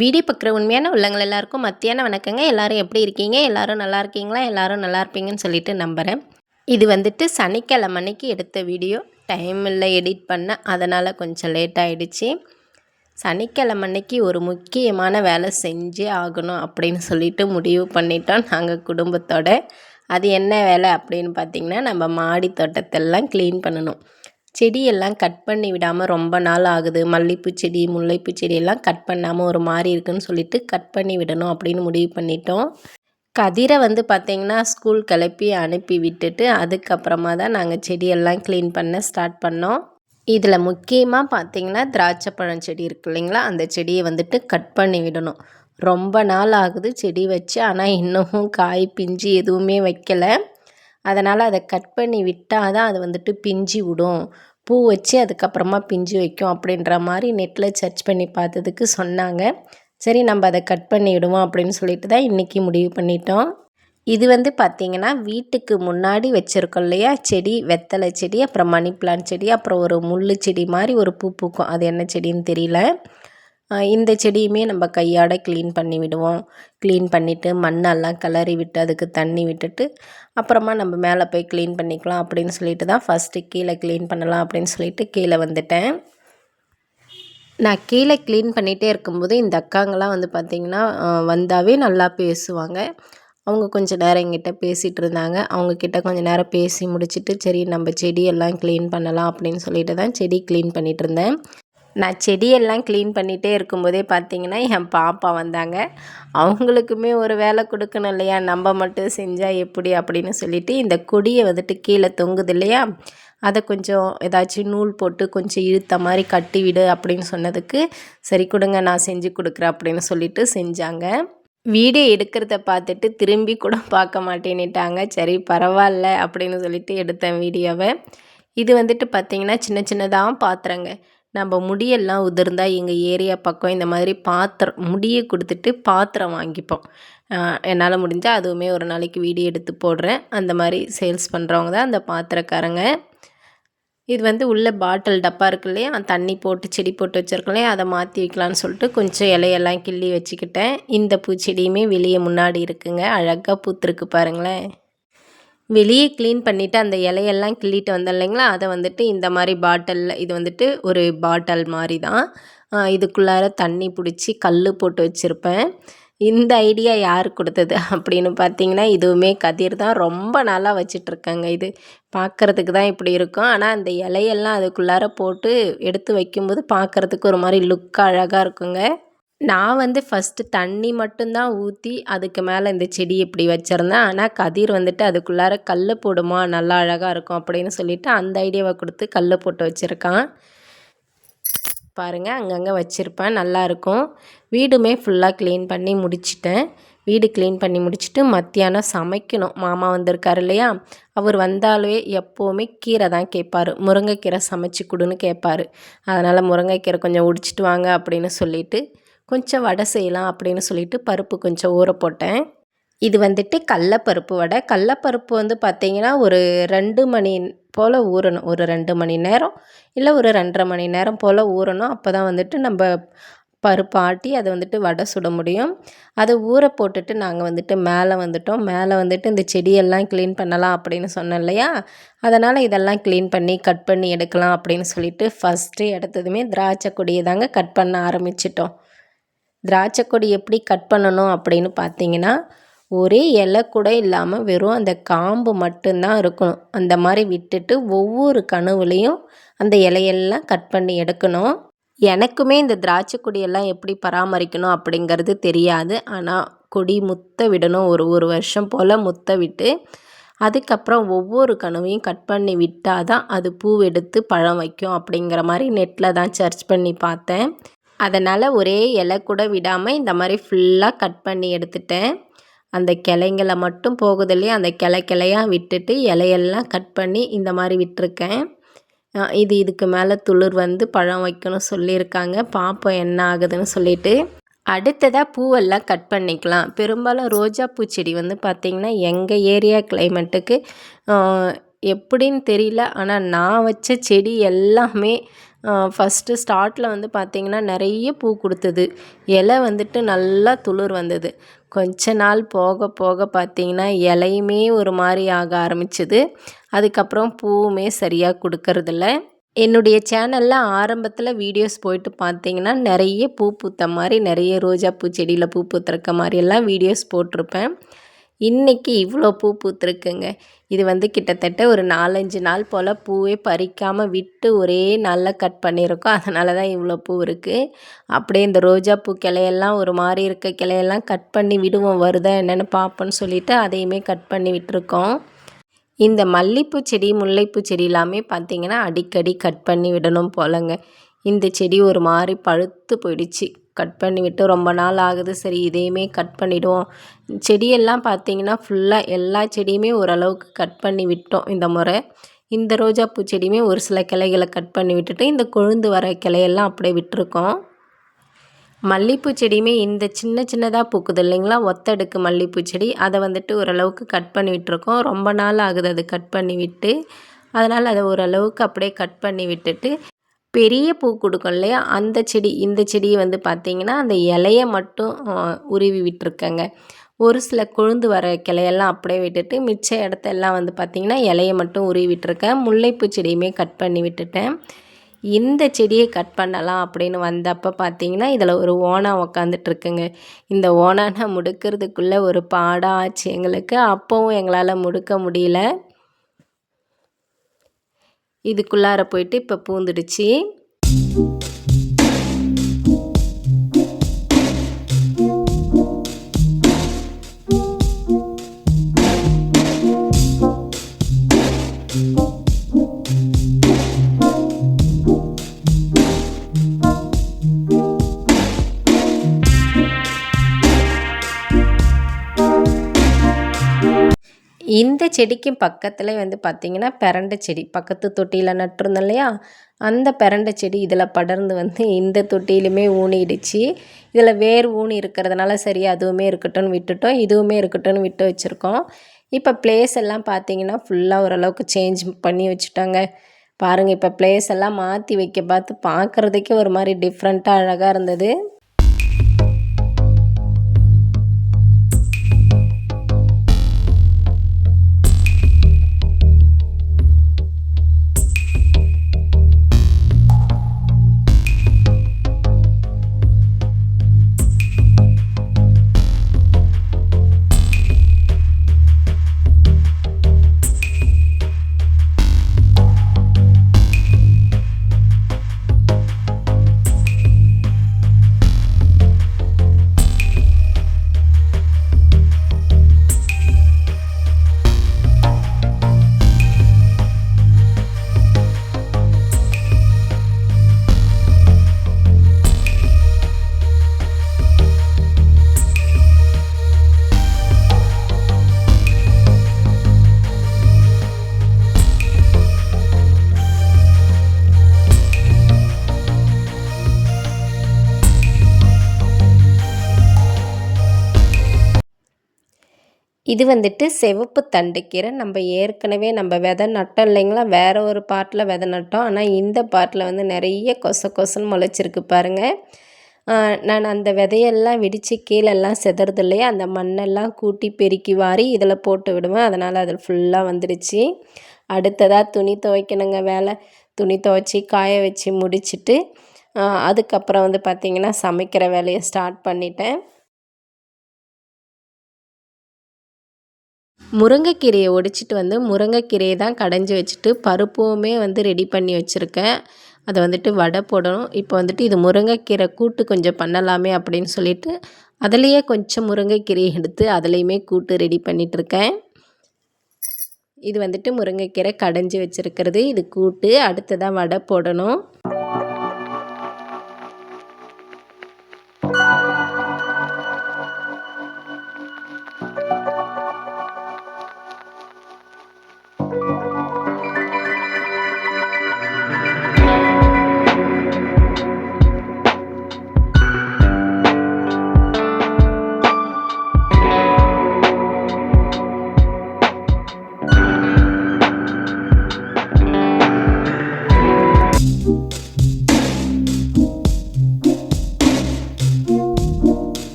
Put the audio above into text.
Video பார்க்குற உண்மையான உள்ளங்கள் எல்லாருக்கும் மத்தியான வணக்கங்க. எல்லாரும் எப்படி இருக்கீங்க? எல்லாரும் நல்லா இருக்கீங்களா? எல்லாரும் நல்லா இருப்பீங்கன்னு சொல்லிட்டு நம்புகிறேன் இது வந்துட்டு சனிக்கிழமை அன்னைக்கு எடுத்த வீடியோ. டைம் இல்லை எடிட் பண்ண. அதனால் கொஞ்சம் லேட் ஆகிடுச்சு சனிக்கிழமை அன்னைக்கு ஒரு முக்கியமான வேலை செஞ்சே ஆகணும் அப்படின்னு சொல்லிட்டு முடிவு பண்ணிட்டோம் நாங்கள் குடும்பத்தோட. அது என்ன வேலை அப்படின்னு பார்த்திங்கன்னா நம்ம மாடி தோட்டத்தெல்லாம் க்ளீன் பண்ணணும். செடியெல்லாம் கட் பண்ணி விடாமல் ரொம்ப நாள் ஆகுது. மல்லிகைப்பூ செடி முல்லைப்பூ செடியெல்லாம் கட் பண்ணாமல் ஒரு மாதிரி இருக்குன்னு சொல்லிட்டு கட் பண்ணி விடணும் அப்படின்னு முடிவு பண்ணிட்டோம். கதிரை வந்து பார்த்திங்கன்னா ஸ்கூல் கிளப்பி அனுப்பி விட்டுட்டு அதுக்கப்புறமா தான் நாங்கள் செடியெல்லாம் க்ளீன் பண்ண ஸ்டார்ட் பண்ணோம். இதில் முக்கியமாக பார்த்திங்கன்னா திராட்சை பழம் செடி இருக்கு இல்லைங்களா? அந்த செடியை வந்துட்டு கட் பண்ணி விடணும். ரொம்ப நாள் ஆகுது செடி வச்சு ஆனால் இன்னமும் காய் பிஞ்சு எதுவுமே வைக்கலை. அதனால் அதை கட் பண்ணி விட்டால் தான் அது வந்துட்டு பிஞ்சு விடும். பூ வச்சு அதுக்கப்புறமா பிஞ்சு வைக்கும் அப்படின்ற மாதிரி நெட்டில் சர்ச் பண்ணி பார்த்ததுக்கு சொன்னாங்க. சரி நம்ம அதை கட் பண்ணிவிடுவோம் அப்படின்னு சொல்லிட்டு தான் இன்றைக்கி முடிவு பண்ணிட்டோம். இது வந்து பார்த்திங்கன்னா வீட்டுக்கு முன்னாடி வச்சுருக்கோம் இல்லையா? செடி வெத்தலை செடி அப்புறம் மணி பிளான்ட் செடி அப்புறம் ஒரு முள் செடி மாதிரி ஒரு பூ பூக்கும். அது என்ன செடின்னு தெரியல. இந்த செடியுமே நம்ம கையாட க்ளீன் பண்ணி விடுவோம். க்ளீன் பண்ணிவிட்டு மண்ணெல்லாம் கிளறி விட்டு அதுக்கு தண்ணி விட்டுட்டு அப்புறமா நம்ம மேலே போய் க்ளீன் பண்ணிக்கலாம் அப்படின்னு சொல்லிட்டு தான் ஃபஸ்ட்டு கீழே க்ளீன் பண்ணலாம் அப்படின்னு சொல்லிட்டு கீழே வந்துட்டேன். நான் கீழே க்ளீன் பண்ணிகிட்டே இருக்கும்போது இந்த அக்காங்கெல்லாம் வந்து பார்த்திங்கன்னா வந்தாவே நல்லா பேசுவாங்க. அவங்க கொஞ்சம் நேரம் எங்கிட்ட பேசிகிட்டு இருந்தாங்க. அவங்கக்கிட்ட கொஞ்சம் நேரம் பேசி முடிச்சுட்டு சரி நம்ம செடியெல்லாம் க்ளீன் பண்ணலாம் அப்படின்னு சொல்லிட்டு தான் செடி க்ளீன் பண்ணிகிட்டு இருந்தேன். நான் செடியெல்லாம் க்ளீன் பண்ணிகிட்டே இருக்கும்போதே பார்த்தீங்கன்னா என் பாப்பா வந்தாங்க. அவங்களுக்குமே ஒரு வேலை கொடுக்கணும் இல்லையா? நம்ம மட்டும் செஞ்சால் எப்படி அப்படின்னு சொல்லிட்டு இந்த கொடியை வந்துட்டு கீழே தொங்குது இல்லையா? அதை கொஞ்சம் ஏதாச்சும் நூல் போட்டு கொஞ்சம் இழுத்த மாதிரி கட்டி விடு அப்படின்னு சொன்னதுக்கு சரி கொடுங்க நான் செஞ்சு கொடுக்குறேன் அப்படின்னு சொல்லிட்டு செஞ்சாங்க. வீடியோ எடுக்கிறத பார்த்துட்டு திரும்பி கூட பார்க்க மாட்டேன்னுட்டாங்க. சரி பரவாயில்ல அப்படின்னு சொல்லிட்டு எடுத்தேன் வீடியோவை. இது வந்துட்டு பார்த்திங்கன்னா சின்ன சின்னதாக பாத்திரங்க. நம்ம முடியெல்லாம் உதிர்ந்தால் எங்கள் ஏரியா பக்கம் இந்த மாதிரி பாத்திரம் முடியை கொடுத்துட்டு பாத்திரம் வாங்கிப்போம். என்னால் முடிஞ்சால் அதுவுமே ஒரு நாளைக்கு வீடியோ எடுத்து போடுறேன். அந்த மாதிரி சேல்ஸ் பண்ணுறவங்க தான் அந்த பாத்திரக்காரங்க. இது வந்து உள்ளே பாட்டில் டப்பா இருக்கு இல்லையா? தண்ணி போட்டு செடி போட்டு வச்சுருக்கலையே அதை மாற்றி வைக்கலான்னு சொல்லிட்டு கொஞ்சம் இலையெல்லாம் கிள்ளி வச்சுக்கிட்டேன். இந்த பூச்செடியுமே வெளியே முன்னாடி இருக்குங்க. அழகாக பூத்துருக்கு பாருங்களேன். வெளியே க்ளீன் பண்ணிவிட்டு அந்த இலையெல்லாம் கிள்ளிட்டு வந்தோம் இல்லைங்களா? அதை வந்துட்டு இந்த மாதிரி பாட்டிலில் இது வந்துட்டு ஒரு பாட்டில் மாதிரி தான் இதுக்குள்ளார தண்ணி பிடிச்சி கல் போட்டு வச்சுருப்பேன். இந்த ஐடியா யார் கொடுத்தது அப்படின்னு பார்த்தீங்கன்னா இதுவுமே கதிர் தான். ரொம்ப நாளாக வச்சிட்ருக்கேங்க இது. பார்க்குறதுக்கு தான் இப்படி இருக்கும். ஆனால் அந்த இலையெல்லாம் அதுக்குள்ளார போட்டு எடுத்து வைக்கும்போது பார்க்குறதுக்கு ஒரு மாதிரி லுக் அழகாக இருக்குங்க. நான் வந்து ஃபஸ்ட்டு தண்ணி மட்டும்தான் ஊற்றி அதுக்கு மேலே இந்த செடி இப்படி வச்சுருந்தேன். ஆனால் கதிர் வந்துட்டு அதுக்குள்ளார கல் போடுமா நல்லா அழகாக இருக்கும் அப்படின்னு சொல்லிவிட்டு அந்த ஐடியாவை கொடுத்து கல் போட்டு வச்சுருக்கான். பாருங்கள் அங்கங்கே வச்சுருப்பேன் நல்லாயிருக்கும் வீடுமே ஃபுல்லாக க்ளீன் பண்ணி முடிச்சிட்டேன். வீடு க்ளீன் பண்ணி முடிச்சுட்டு மத்தியானம் சமைக்கணும். மாமா வந்திருக்காரு இல்லையா? அவர் வந்தாலே எப்போவுமே கீரை தான் கேட்பார். முருங்கைக்கீரை சமைச்சு கொடுன்னு கேட்பார். அதனால் முருங்கைக்கீரை கொஞ்சம் உடிச்சிட்டு வாங்க அப்படின்னு சொல்லிவிட்டு கொஞ்சம் வடை செய்யலாம் அப்படின்னு சொல்லிட்டு பருப்பு கொஞ்சம் ஊற போட்டேன். இது வந்துட்டு கடலப்பருப்பு வடை. கடலப்பருப்பு வந்து பார்த்திங்கன்னா ஒரு ரெண்டு மணி போல் ஊறணும். ஒரு ரெண்டு மணி நேரம் இல்லை ஒரு ரெண்டரை மணி நேரம் போல் ஊறணும். அப்போ தான் வந்துட்டு நம்ம பருப்பு ஆட்டி அதை வந்துட்டு வடை சுட முடியும். அதை ஊற போட்டுட்டு நாங்கள் வந்துட்டு மேலே வந்துட்டோம். மேலே வந்துட்டு இந்த செடியெல்லாம் க்ளீன் பண்ணலாம் அப்படின்னு சொன்னோம் இல்லையா? அதனால் இதெல்லாம் க்ளீன் பண்ணி கட் பண்ணி எடுக்கலாம் அப்படின்னு சொல்லிட்டு ஃபஸ்ட்டு எடுத்ததுமே திராட்சை கொடியை தாங்க கட் பண்ண ஆரம்பிச்சிட்டோம். திராட்சை கொடி எப்படி கட் பண்ணணும் அப்படின்னு பார்த்தீங்கன்னா ஒரே இலை கூட இல்லாமல் வெறும் அந்த காம்பு மட்டும்தான் இருக்கணும். அந்த மாதிரி விட்டுட்டு ஒவ்வொரு கனவுலையும் அந்த இலையெல்லாம் கட் பண்ணி எடுக்கணும். எனக்குமே இந்த திராட்சை கொடியெல்லாம் எப்படி பராமரிக்கணும் அப்படிங்கிறது தெரியாது. ஆனால் கொடி முத்த விடணும் ஒரு ஒரு வருஷம் போல் முத்த விட்டு அதுக்கப்புறம் ஒவ்வொரு கனவையும் கட் பண்ணி விட்டால் தான் அது பூ எடுத்து பழம் வைக்கும் அப்படிங்கிற மாதிரி நெட்டில் தான் சர்ச் பண்ணி பார்த்தேன். அதனால் ஒரே இலை கூட விடாமல் இந்த மாதிரி ஃபுல்லாக கட் பண்ணி எடுத்துட்டேன். அந்த கிளைங்களை மட்டும் போகுது இல்லையா? அந்த கிளை கிளையாக விட்டுட்டு இலையெல்லாம் கட் பண்ணி இந்த மாதிரி விட்டுருக்கேன். இது இதுக்கு மேலே துளிர் வந்து பழம் வைக்கணும் சொல்லியிருக்காங்க. பார்ப்போம் என்ன ஆகுதுன்னு சொல்லிட்டு. அடுத்ததாக பூவெல்லாம் கட் பண்ணிக்கலாம். பெரும்பாலும் ரோஜா பூச்செடி வந்து பார்த்திங்கன்னா எங்கள் ஏரியா கிளைமேட்டுக்கு எப்படின்னு தெரியல. ஆனால் நான் வச்ச செடி எல்லாமே ஃபஸ்ட்டு ஸ்டார்ட்டில் வந்து பார்த்திங்கன்னா நிறைய பூ கொடுத்தது. இலை வந்துட்டு நல்லா துளிர் வந்தது. கொஞ்ச நாள் போக போக பார்த்திங்கன்னா இலையுமே ஒரு மாதிரி ஆக ஆரம்பிச்சது. அதுக்கப்புறம் பூவுமே சரியாக கொடுக்கறதில்ல. என்னுடைய சேனலில் ஆரம்பத்தில் வீடியோஸ் போயிட்டு பார்த்தீங்கன்னா நிறைய பூ பூத்த மாதிரி நிறைய ரோஜா பூ செடியில் பூ பூத்திருக்க மாதிரியெல்லாம் வீடியோஸ் போட்டிருப்பேன். இன்றைக்கி இவ்வளோ பூ பூத்துருக்குங்க. இது வந்து கிட்டத்தட்ட ஒரு நாலஞ்சு நாள் போல் பூவே பறிக்காமல் விட்டு ஒரே நாளில் கட் பண்ணியிருக்கோம். அதனால தான் இவ்வளோ பூ இருக்குது அப்படியே இந்த ரோஜா பூ கிளையெல்லாம் ஒரு மாதிரி இருக்க கிளையெல்லாம் கட் பண்ணி விடுவோம். வருதா என்னென்னு பார்ப்போன்னு சொல்லிவிட்டு அதையுமே கட் பண்ணி விட்டுருக்கோம். இந்த மல்லிப்பூ செடி முல்லைப்பூ செடி எல்லாமே பார்த்திங்கன்னா அடிக்கடி கட் பண்ணி விடணும் போலங்க. இந்த செடி ஒரு மாதிரி பழுத்து போயிடுச்சு. கட் பண்ணிவிட்டு ரொம்ப நாள் ஆகுது. சரி இதையுமே கட் பண்ணிவிடுவோம் செடியெல்லாம் பார்த்திங்கன்னா ஃபுல்லாக எல்லா செடியுமே ஓரளவுக்கு கட் பண்ணி விட்டோம் இந்த முறை. இந்த ரோஜா பூ செடியுமே ஒரு சில கிளைகளை கட் பண்ணி விட்டுட்டு இந்த கொழுந்து வர கிளையெல்லாம் அப்படியே விட்டுருக்கோம். மல்லிப்பூ செடியுமே இந்த சின்ன சின்னதாக பூக்குது இல்லைங்களா? ஒத்தடுக்கு மல்லிப்பூ செடி. அதை வந்துட்டு ஓரளவுக்கு கட் பண்ணி விட்டுருக்கோம். ரொம்ப நாள் ஆகுது அது கட் பண்ணி விட்டு. அதனால் அதை ஓரளவுக்கு அப்படியே கட் பண்ணி விட்டுட்டு பெரிய பூ கொடுக்கும் இல்லையா? அந்த செடி இந்த செடியை வந்து பார்த்திங்கன்னா அந்த இலையை மட்டும் உருவி விட்டுருக்கேங்க. ஒரு சில கொழுந்து வர கிளையெல்லாம் அப்படியே விட்டுட்டு மிச்ச இடத்தெல்லாம் வந்து பார்த்திங்கன்னா இலையை மட்டும் உருவி விட்டுருக்கேன். முல்லைப்பூ செடியுமே கட் பண்ணி விட்டுட்டேன். இந்த செடியை கட் பண்ணலாம் அப்படின்னு வந்தப்போ பார்த்தீங்கன்னா இதில் ஒரு ஓனா உக்காந்துட்ருக்குங்க இந்த ஓனானா முடுக்கிறதுக்குள்ளே ஒரு பாடாக ஆச்சு எங்களுக்கு. அப்போவும் எங்களால் முடுக்க முடியல. இதுக்குள்ளார போயிட்டு இப்போ பூந்துடுச்சு. இந்த செடிக்கும் பக்கத்தில் வந்து பார்த்திங்கன்னா பெரண்டை செடி பக்கத்து தொட்டியில் நட்டுருந்தோம் இல்லையா அந்த பெரண்டை செடி இதில் படர்ந்து வந்து இந்த தொட்டியிலுமே ஊனிடுச்சு. இதில் வேர் ஊனி இருக்கிறதுனால சரி அதுவுமே இருக்கட்டும்னு விட்டுட்டோம். இதுவுமே இருக்கட்டும்னு விட்டு வச்சுருக்கோம். இப்போ பிளேஸ் எல்லாம் பார்த்திங்கன்னா ஃபுல்லாக ஓரளவுக்கு சேஞ்ச் பண்ணி வச்சுட்டாங்க. பாருங்கள் இப்போ பிளேஸ் எல்லாம் மாற்றி வைக்க பார்த்து பார்க்குறதுக்கே ஒரு மாதிரி டிஃப்ரெண்ட்டாக அழகாக இருந்தது. இது வந்துட்டு சிவப்பு தண்டுக்கீரை. நம்ம ஏற்கனவே நம்ம விதை நட்டோம் இல்லைங்களா? வேறு ஒரு பாட்டில் விதை நட்டோம். ஆனால் இந்த பாட்டில் வந்து நிறைய கொச கொசன்னு முளைச்சிருக்கு பாருங்கள் நான் அந்த விதையெல்லாம் விடித்து கீழெல்லாம் செதறது இல்லையா? அந்த மண்ணெல்லாம் கூட்டி பெருக்கி வாரி இதில் போட்டு விடுவேன். அதனால் அதில் ஃபுல்லாக வந்துடுச்சு அடுத்ததாக துணி துவைக்கணுங்க வேலை. துணி துவைச்சி காய வச்சு முடிச்சுட்டு அதுக்கப்புறம் வந்து பார்த்திங்கன்னா சமைக்கிற வேலையை ஸ்டார்ட் பண்ணிட்டேன். முருங்கைக்கீரையை ஒடிச்சிட்டு வந்து முருங்கைக்கீரையை தான் கடைஞ்சி வச்சுட்டு பருப்புமே வந்து ரெடி பண்ணி வச்சுருக்கேன். அதை வந்துட்டு வடை போடணும். இப்போ வந்துட்டு இது முருங்கைக்கீரை கூட்டு கொஞ்சம் பண்ணலாமே அப்படின்னு சொல்லிட்டு அதுலேயே கொஞ்சம் முருங்கைக்கீரையை எடுத்து அதுலேயுமே கூட்டு ரெடி பண்ணிகிட்ருக்கேன் இது வந்துட்டு முருங்கைக்கீரை கடைஞ்சி வச்சுருக்கிறது. இது கூட்டு அடுத்ததாக வடை போடணும்.